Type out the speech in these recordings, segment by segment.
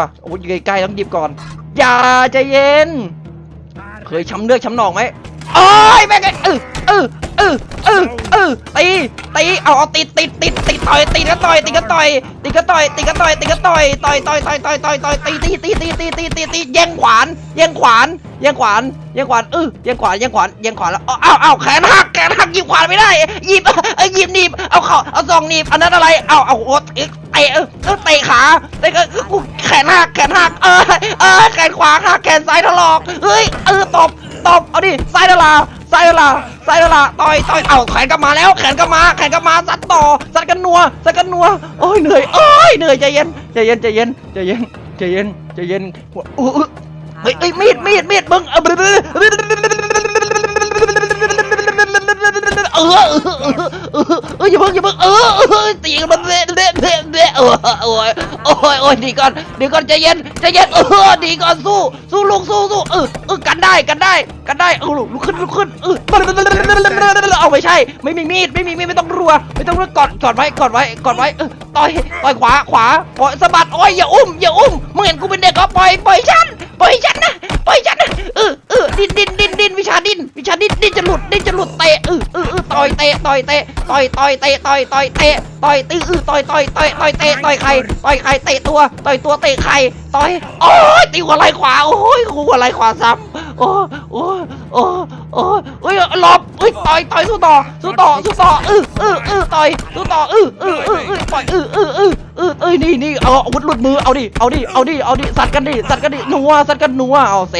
อะโอ้ยอยู่ใกล้ๆต้องหยิบก่อน อย่าใจเย็น เคยช้ำเลือดช้ำหนองไหมโอ้ยแม่งเออเออเออเออเออตีตีเอาเอาติดติดติดติดต่อยติดก็ต่อยติดก็ต่อยติดก็ต่อยติดก็ต่อยติดก็ต่อยต่อยต่อยต่อยต่อยต่อยต่อยตีตีตีตีตีตีตีตีแย่งขวานแย่งขวานแย่งขวานแย่งขวานเออแย่งขวานแย่งขวานแย่งขวานแล้วอ้าวอ้าวแขนหักแขนหักหยิบขวานไม่ได้หยิบเออหยิบหนีบเอาเข่าเอาซองหนีบอันนั้นอะไรเอาเอาโอ้เตะเตะเออเออเตะขาเตะก็กู นหักแขนหักเออเออแขนขวาหักแขนซ้ายถลอกเฮ้ยเออตบตบเอาดิซ้ายดลาซ้ายดลาซ้ายดลาต่อยต่อยเอาแขนกลับมาแล้วแขนกลับมาแขนกลับมาซัดต่อซัดกันนัวซัดกันนัวโอ้ยเหนื่อยโอ้ยเหนื่อยใจเย็นใจเย็นใจเย็นใจเย็นใจเย็นใจเย็นหัวอู้เฮ้ยเฮ้ยมีดมีดมีดมึงเอออเออเออ เอออย่าเพิ่งอย่าเพิ่งเออเออตีกันมันเละเละเละเละเออโอ้ยโอ้ยโอ้ยดีก่อนดีก่อนใจเย็นใจเย็นเออดีก่อนสู้สู้ลูกสู้สู้เออเออกันได้กันได้กันได้เออลุกขึ้นลุกขึ้นเออเอาไม่ใช่ ไม่มีมีดไม่มีมีดไม่ต้องรัว ไม่ต้องรัวกอดกอดไว้กอดไว้กอดไว้เออต่อยต่อยขวาขวาปล่อยสะบัดโอ้ยอย่าอุ้มอย่าอุ้มมึงเห็นกูเป็นเด็กก็ปล่อยปล่อยฉันปล่อยฉันนะปล่อยฉันนะเออเออดิ้นดิ้นดิ้น ดิ้นวิชาดิ้นวิชาดิ้นดิ้นจะหลุดดิ้นจะหลุดเตะเออืออือต่อยเตะต่อยเตะต่อยต่อยเตะต่อยต่อยเตะต่อยตื้อือต่อยต่อยต่อยต่อยเตะต่อยใครต่อยใครเตะตัวต่อยตัวเตะใครต่อยโอ้ยตีหัวไหล่ขวาโอ้ยหัวไหล่ขวาซ้ำโอ้โอ้โอ้โอ้ยเอ้ยหลบ อ้ยต่อยต่อยสู้ต่อสู้ต่อสู้ต่อเออเออเออต่อยสู้ต่อเออเออเออเออต่อยเออเออเออเออเอ้ยนี่นี่เอาอาวุธหลุดมือเอาดิเอาดิเอาดิเอาดิสัตว์กันดิสัตว์กันดินัวสัตว์กันนัวเอาเซ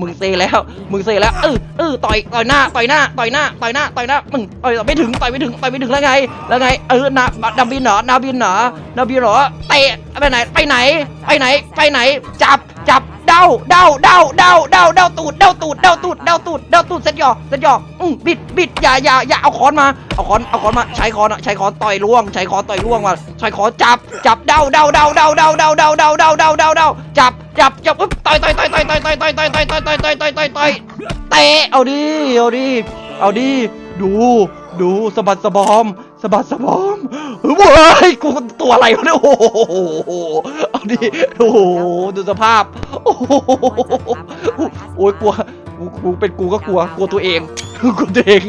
มึงเซแล้วมึงเซแล้วเออเออต่อยต่อยหน้าต่อยหน้าต่อยหน้าต่อยหน้าต่อยหน้ามึงต่อยไม่ถึงต่อยไม่ถึงต่อยไม่ถึงแล้วไงแล้วไงเออนานาบินเหรอนาบินเหรอนาบินเหรอเตะไปไหนไปไหนไปไหนไปไหนจับ จับเดาเดาเดาเดาเดาเดาตูดเดาตูดเดาตูดเดาตูดเดาตูดเซ็ตหยอเซ็ตหยออืมบิดบิดอย่าอย่าอย่าเอาค้อนมาเอาค้อนเอาค้อนมาใช้ค้อนอะใช้ค้อนต่อยล่วง ใช้ค้อนต่อยล่วงมาใช้ค้อนจับจับเดาเดาเดาเดาเดาเดาเดาเดาเดาเดาเดาเดาจับจับจับอุ๊บต่อยต่อยต่อยต่อยต่อยต่อยต่อยต่อยต่อยต่อยต่อยต่อยต่อยต่อยต่อยเตะเอาดิเอาดิเอาดิดูดูสะบัดสะบอม สะบัดสะบอมเว้ยกูตัวอะไรวะเนี่ยโอ้โหเอาดิโอ้โหดูสภาพ โอ้โหโอ้ยกลัวกูกูเป็นกูก็กลัวกลัวตัวเองกลัวตัวเอง